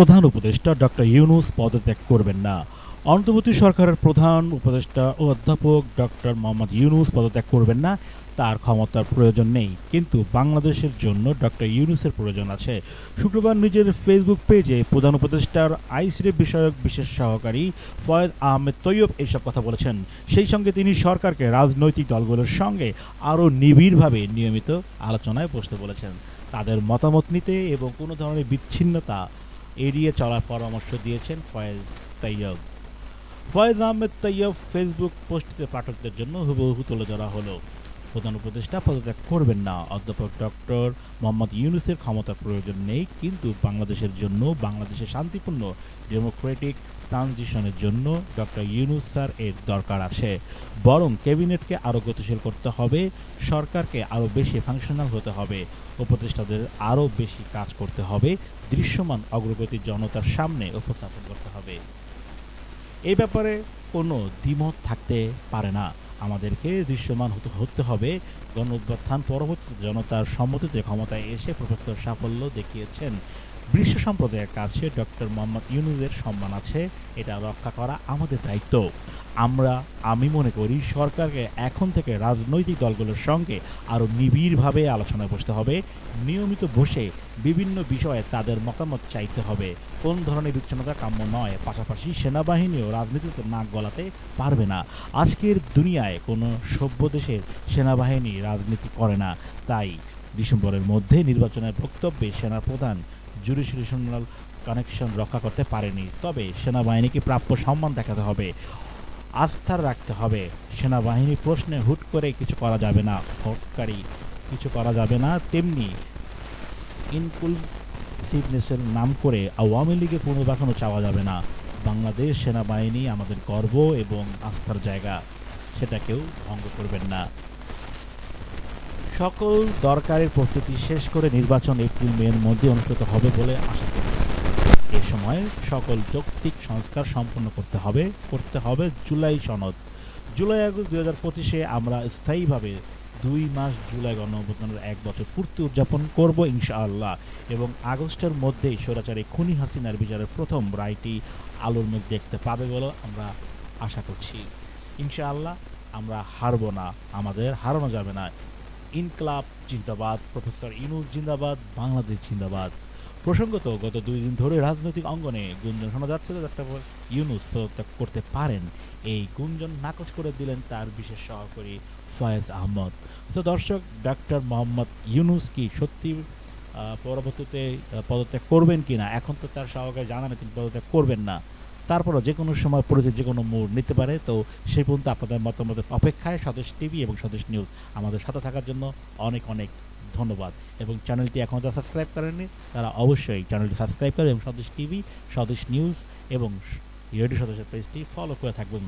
প্রধান উপদেষ্টা ডক্টর ইউনুস পদত্যাগ করবেন না। অন্তর্বর্তী সরকারের প্রধান উপদেষ্টা ও অধ্যাপক ডক্টর মোহাম্মদ ইউনুস পদত্যাগ করবেন না, তার ক্ষমতার প্রয়োজন নেই। কিন্তু বাংলাদেশের জন্য ডক্টর ইউনুসের প্রয়োজন আছে। শুক্রবার নিজের ফেসবুক পেজে প্রধান উপদেষ্টার আইসিডি বিষয়ক বিশেষ সহকারী ফয়েদ আহমেদ তৈয়ব এইসব কথা বলেছেন। সেই সঙ্গে তিনি সরকারকে রাজনৈতিক দলগুলোর সঙ্গে আরও নিবিড়ভাবে নিয়মিত আলোচনায় বসতে বলেছেন। তাদের মতামত নিতে এবং কোনো ধরনের বিচ্ছিন্নতা এড়িয়ে চলার পরামর্শ দিয়েছেন ফয়েজ তৈয়ব ফয়েজ আহমেদ তৈয়ব ফেসবুক পোস্টটিতে পাঠকদের জন্য হুবহু তুলে ধরা হলো। প্রধান উপদেষ্টা পদত্যাগ করবেন না। অধ্যাপক ডক্টর মোহাম্মদ ইউনুসের ক্ষমতার প্রয়োজন নেই, কিন্তু বাংলাদেশের জন্য বাংলাদেশের শান্তিপূর্ণ, ডেমোক্রেটিক ট্রানজিশনের জন্য ডক্টর ইউনুস স্যার এর দরকার আছে। বরং ক্যাবিনেটকে আরও গতিশীল করতে হবে, সরকারকে আরও বেশি ফাংশনাল হতে হবে, উপদেষ্টাদের আরও বেশি কাজ করতে হবে, দৃশ্যমান অগ্রগতি জনতার সামনে উপস্থাপন করতে হবে। এই ব্যাপারে কোনো দ্বিমত থাকতে পারে না। আমাদেরকে দৃশ্যমান হতে হতে হবে। গণ অভ্যুত্থান পরবর্তীতে জনতার সম্মতিতে ক্ষমতায় এসে প্রফেসর সাফল্য দেখিয়েছেন বিশ্ব সম্প্রদায়ের কাছে ডক্টর মোহাম্মদ ইউনুসের সম্মান আছে, এটা রক্ষা করা আমাদের দায়িত্ব। আমরা, আমি মনে করি সরকারকে এখন থেকে রাজনৈতিক দলগুলোর সঙ্গে আরও নিবিড়ভাবে আলোচনায় বসতে হবে। নিয়মিত বসে বিভিন্ন বিষয়ে তাদের মতামত চাইতে হবে। কোন ধরনের বিচ্ছিন্নতা কাম্য নয়, পাশাপাশি সেনাবাহিনীও রাজনীতিতে নাক গলাতে পারবে না। আজকের দুনিয়ায় কোনো সভ্য দেশের সেনাবাহিনী রাজনীতি করে না। তাই ডিসেম্বরের মধ্যে নির্বাচনের বক্তব্যে সেনাপ্রধান জুডিশিয়াল কানেকশন রক্ষা করতে পারেনি। তবে সেনাবাহিনীকে প্রাপ্য সম্মান দেখাতে হবে, আস্থা রাখতে হবে। সেনাবাহিনী প্রশ্নে হুট করে কিছু করা যাবে না। হটকারী কিছু করা যাবে না। তেমনি ইনক্লুসিভনেসের নাম করে আওয়ামী লীগের পুনর্বাসনও চাওয়া যাবে না। বাংলাদেশ সেনাবাহিনী আমাদের গর্ব এবং আস্থার জায়গা। সেটাকেও ভঙ্গ করবেন না। সকল দরকারের প্রস্তুতি শেষ করে নির্বাচন এপ্রিল মের মধ্যে অনুষ্ঠিত হবে বলে আশা করি। এ সময় সকল যৌক্তিক সংস্কার সম্পন্ন করতে হবে করতে হবে জুলাই সনদ। জুলাই আগস্ট দুই হাজার পঁচিশে আমরা স্থায়ীভাবে দুই মাস জুলাই গণঅভ্যুত্থানের এক বছর পূর্তি উদযাপন করব ইনশাআল্লাহ এবং আগস্টের মধ্যেই স্বৈরাচারী খুনি হাসিনার বিচারের প্রথম রায়টি আলোর মুখ দেখতে পাবে বলে আমরা আশা করছি। ইনশাআল্লাহ আমরা হারবো না, আমাদের হারানো যাবে না। ইনকলাব জিন্দাবাদ, প্রফেসর ইনুস জিন্দাবাদ, বাংলাদেশ জিন্দাবাদ। প্রসঙ্গত, গত দুই দিন ধরে রাজনৈতিক অঙ্গনে গুঞ্জন শোনা যাচ্ছে যে ডক্টর ইউনুস পদত্যাগ করতে পারেন। এই গুঞ্জন নাকচ করে দিলেন তার বিশেষ সহকারী ফয়েজ আহমদ। তো দর্শক ডক্টর মোহাম্মদ ইউনুস কি সত্যি পরবর্তীতে পদত্যাগ করবেন কি না এখন তো তার সহকারী জানান তিনি পদত্যাগ করবেন না। তারপরও যে কোনো সময় পরিস্থিতি যে কোনো মোড় নিতে পারে, তো সেই পর্যন্ত আপনাদের মতামতের অপেক্ষায় স্বদেশ টিভি এবং স্বদেশ নিউজ আমাদের সাথে থাকার জন্য অনেক অনেক ধন্যবাদ। এবং চ্যানেলটি এখনও যারা সাবস্ক্রাইব করেননি, তারা অবশ্যই চ্যানেলটি সাবস্ক্রাইব করে এবং স্বদেশ টিভি, স্বদেশ নিউজ এবং রেডিও স্বদেশের পেজটি ফলো করে থাকবেন।